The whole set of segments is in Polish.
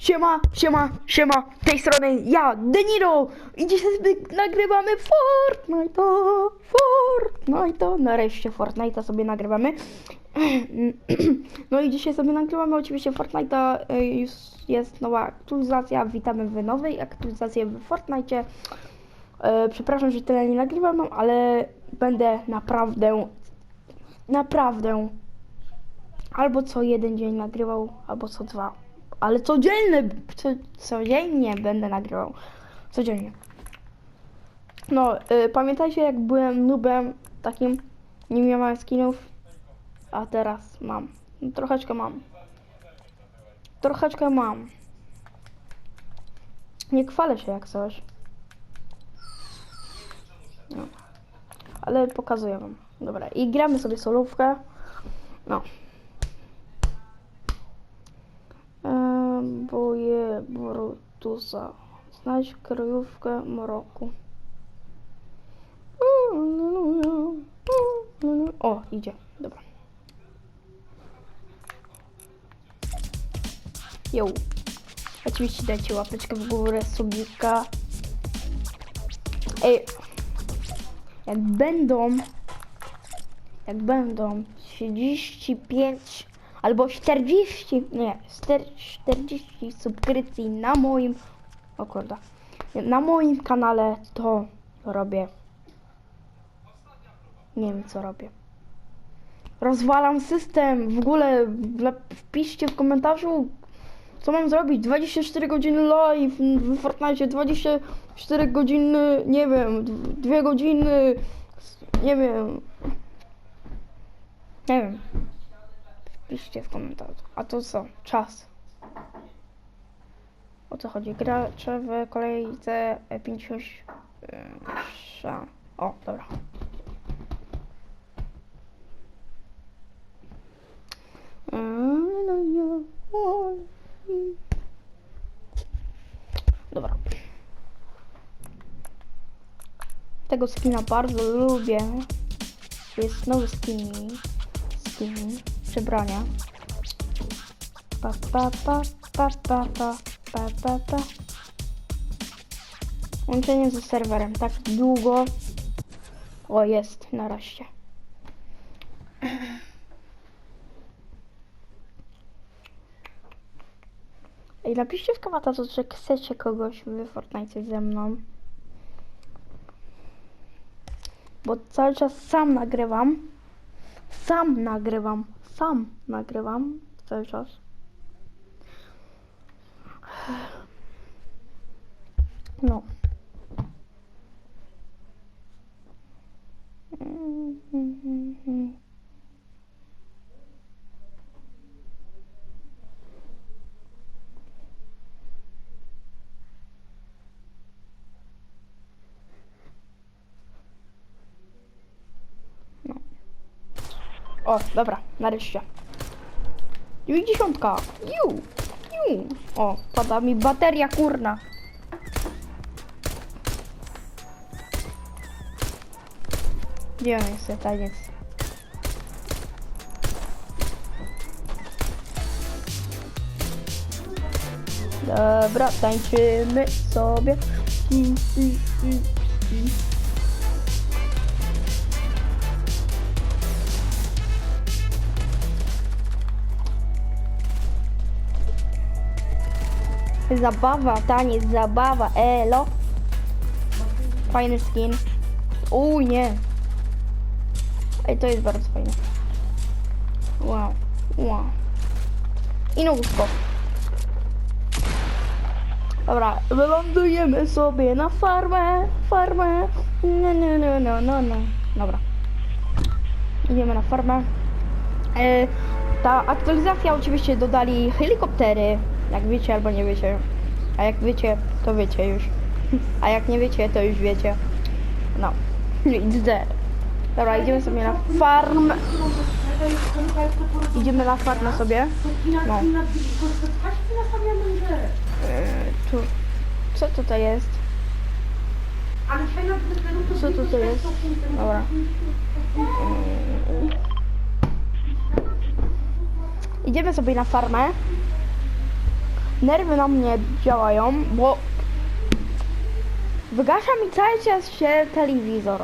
Siema, siema, siema, z tej strony ja, Deniro i dzisiaj nagrywamy Fortnite'a, Fortnite'a, nareszcie Fortnite'a sobie nagrywamy. No i dzisiaj sobie nagrywamy oczywiście Fortnite'a, y, już jest nowa aktualizacja, witamy w nowej aktualizacji w Fortnite'cie. E, Przepraszam, że tyle nie nagrywam, ale będę naprawdę, naprawdę albo co jeden dzień nagrywał, albo co dwa. Ale codziennie, co, codziennie będę nagrywał. Codziennie. No, y, pamiętajcie jak byłem nubem takim, nie miałem skinów, a teraz mam. No, troszeczkę mam. Troszeczkę mam. Nie chwalę się jak coś. No. Ale pokazuję wam. Dobra, i gramy sobie solówkę. No. Boję Brutusa. Znajdź kryjówkę mroku. O, idzie. Dobra. Jo. Oczywiście dajcie łapeczkę w górę, subika. Ej. Jak będą... Jak będą 35 albo 40, nie, 40 subskrypcji na moim, o kurde, na moim kanale, to robię, nie wiem co robię. Rozwalam system, w ogóle wpiszcie w komentarzu, co mam zrobić, 24 godziny live w Fortnite, 24 godziny, nie wiem, 2 godziny, nie wiem, nie wiem. Piszcie w komentarzu. A to co? Czas. O co chodzi? Gracze w kolejce 50. Sza. O, dobra. Dobra. Tego skina bardzo lubię. Jest nowy skin. Skin przebrania. Pa, pa, pa, pa, pa, pa, pa, pa, pa. Łączenie ze serwerem. Tak długo. O, jest, nareszcie. Ej, napiszcie w komentarzu, czy chcecie kogoś w Fortnite ze mną. Bo cały czas sam nagrywam. Sam nagrywam. Sam nagrywam cały czas. No. O, dobra, nareszcie. 90. Ju, ju. O, pada mi bateria kurna. Gdzie on jest taniec? Dobra, tańczymy sobie. I, i, i, i. Zabawa, taniec, zabawa, elo. Fajny skin. Uj, nie. Ej, to jest bardzo fajne. Wow, wow. I no łóżko. Dobra, wylądujemy sobie na farmę, farmę. No, no, no, no, no, no. Dobra. Idziemy na farmę. E, ta aktualizacja oczywiście dodali helikoptery, jak wiecie albo nie wiecie. A jak wiecie, to wiecie już. A jak nie wiecie, to już wiecie. No. XD. Dobra, idziemy sobie na farm. Idziemy na farmę sobie. No. E, tu. Co tutaj jest? Co tutaj jest? Dobra. Mm. Idziemy sobie na farmę. Nerwy na mnie działają, bo wygasza mi cały czas się telewizor.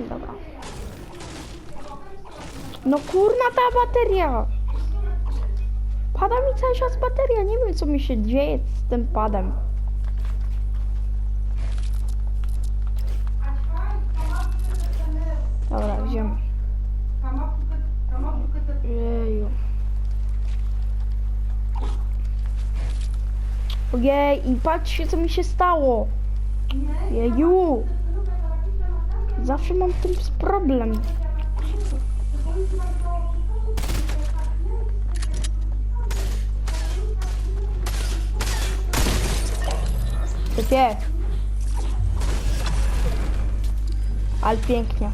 Dobra. No kurna ta bateria! Pada mi cały czas bateria, nie wiem co mi się dzieje z tym padem. Dobra, idziemy. Ojej, i patrzcie co mi się stało. Jeju. Zawsze mam tym problem. Typie. Ale pięknie.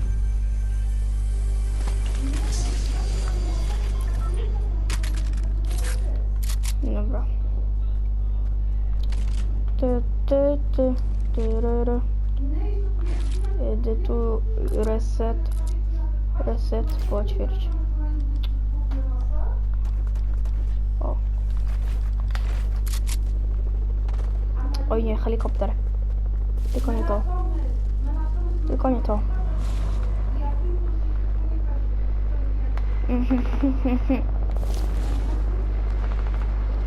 Edytu, reset, reset, potwierdź. O. Oj nie, helikopter. Tylko nie to. Tylko nie to.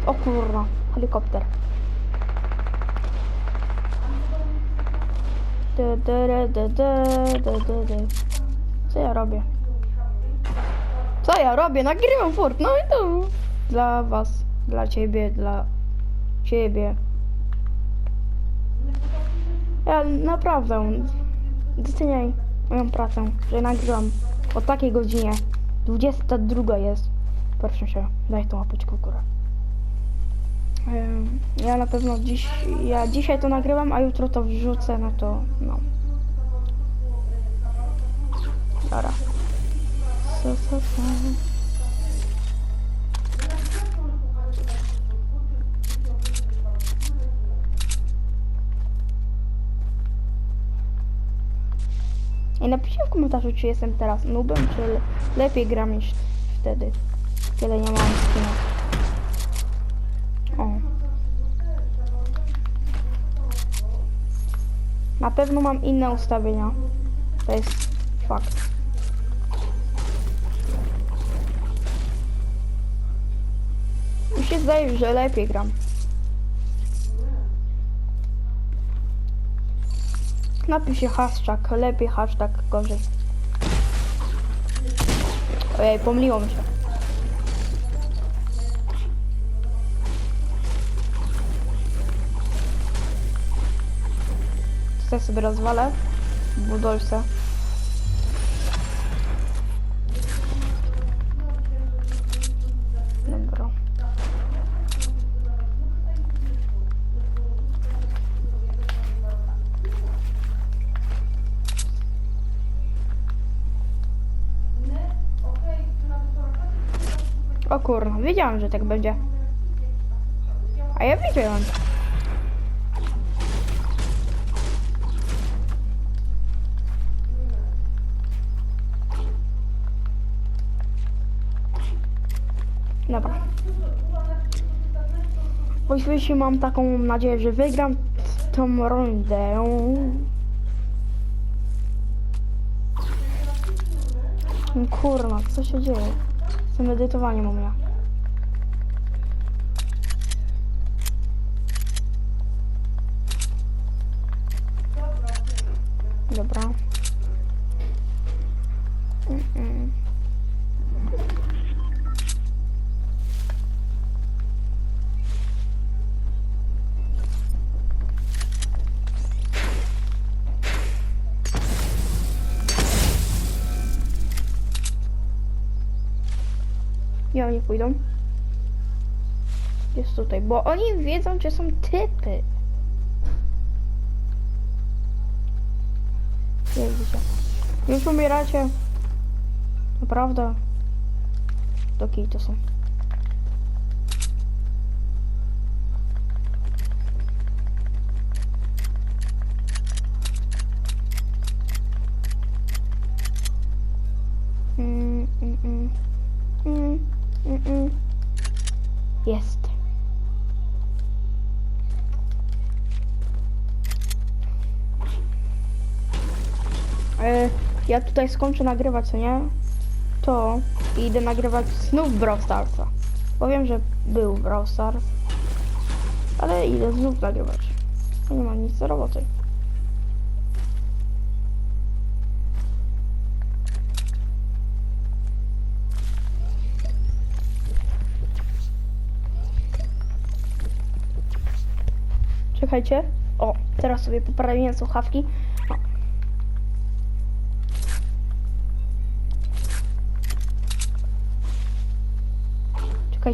O kurwa, helikopter. Co ja robię? Co ja robię? Nagrywam furt, no i to dla was, dla ciebie, dla ciebie. Ja naprawdę doceniaj moją pracę, że nagrywam o takiej godzinie. 22 jest. Proszę się, daj tą łapeczkę w górę. Ja na pewno dziś, ja dzisiaj to nagrywam, a jutro to wrzucę, no to no. Dobra. So, so, so. I napiszcie w komentarzu, czy jestem teraz nubem, czy le- lepiej gram niż wtedy, kiedy nie mam skina. O. Na pewno mam inne ustawienia. To jest fakt. Mi się zdaje, że lepiej gram. Napiszcie hashtag, lepiej hashtag, gorzej. Ojej, pomyliło mi się. Tutaj sobie rozwalę budolce. Dobra. O kurwa, wiedziałem, że tak będzie. A ja wiedziałem. Dobra. Oczywiście mam taką nadzieję, że wygram tą rundę. Kurwa, co się dzieje? Z tym edytowaniem u mnie. Dobra. Pójdą. Jest tutaj, bo oni wiedzą, gdzie są typy. Jak widzicie. Już umieracie. Naprawdę. Do kij to są. Ja tutaj skończę nagrywać, co nie? To i idę nagrywać znów Brawl Starsa. Bo wiem, że był Brawl Stars. Ale idę znów nagrywać. Nie mam nic do roboty. Czekajcie. O, teraz sobie poprawiłem słuchawki.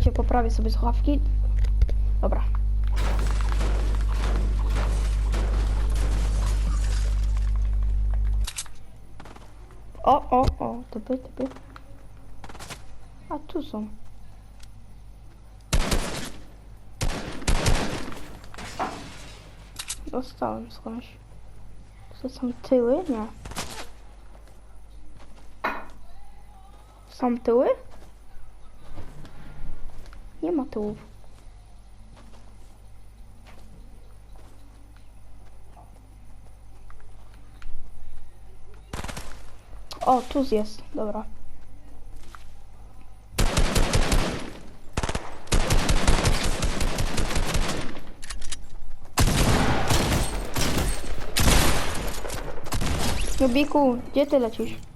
Czekajcie, poprawię sobie słuchawki. Dobra. O, o, o, typy, typy. A tu są. Dostałem skądś. To są tyły? Nie. Są tyły? Nie ma tyłów. O, tu jest. Dobra. Jubiku, gdzie ty lecisz?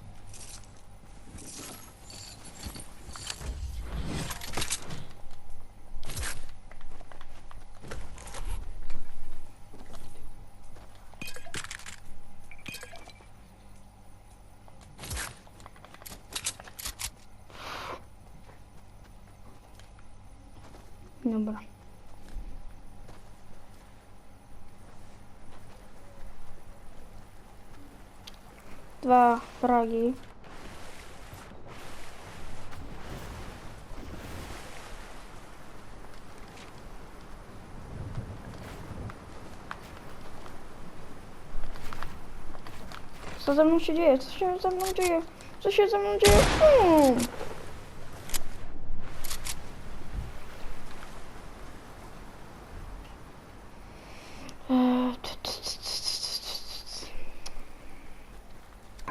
Dobra. Dwa fragi. Co ze mną się dzieje? Co się ze mną dzieje? Co się ze mną dzieje? Hmm.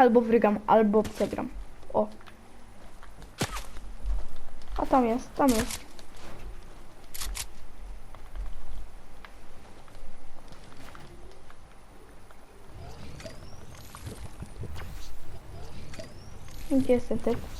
Albo wygram, albo przegram. O. A tam jest, tam jest. Gdzie jest ten typ?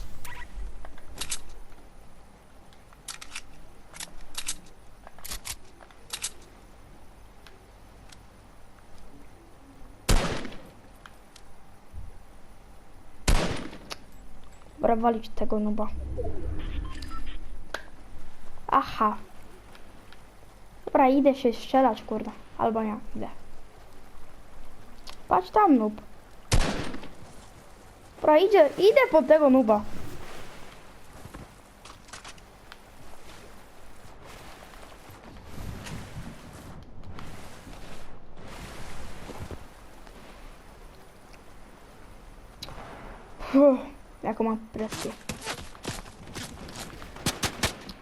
Walić tego nuba. Aha. Dobra, idę się strzelać, kurde. Albo nie, idę. Patrz tam, nub. Dobra, idzie, idę po tego nuba. Jaką mam presję.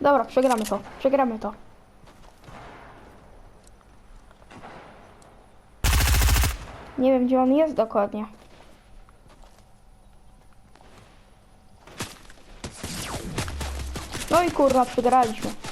Dobra, przegramy to. Przegramy to. Nie wiem, gdzie on jest dokładnie. No i kurwa, przegraliśmy.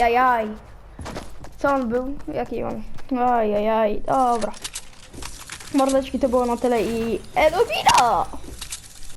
Ajajaj. Co on był? Jaki on? Ajajaj, dobra. Mordeczki to było na tyle i... Edowina!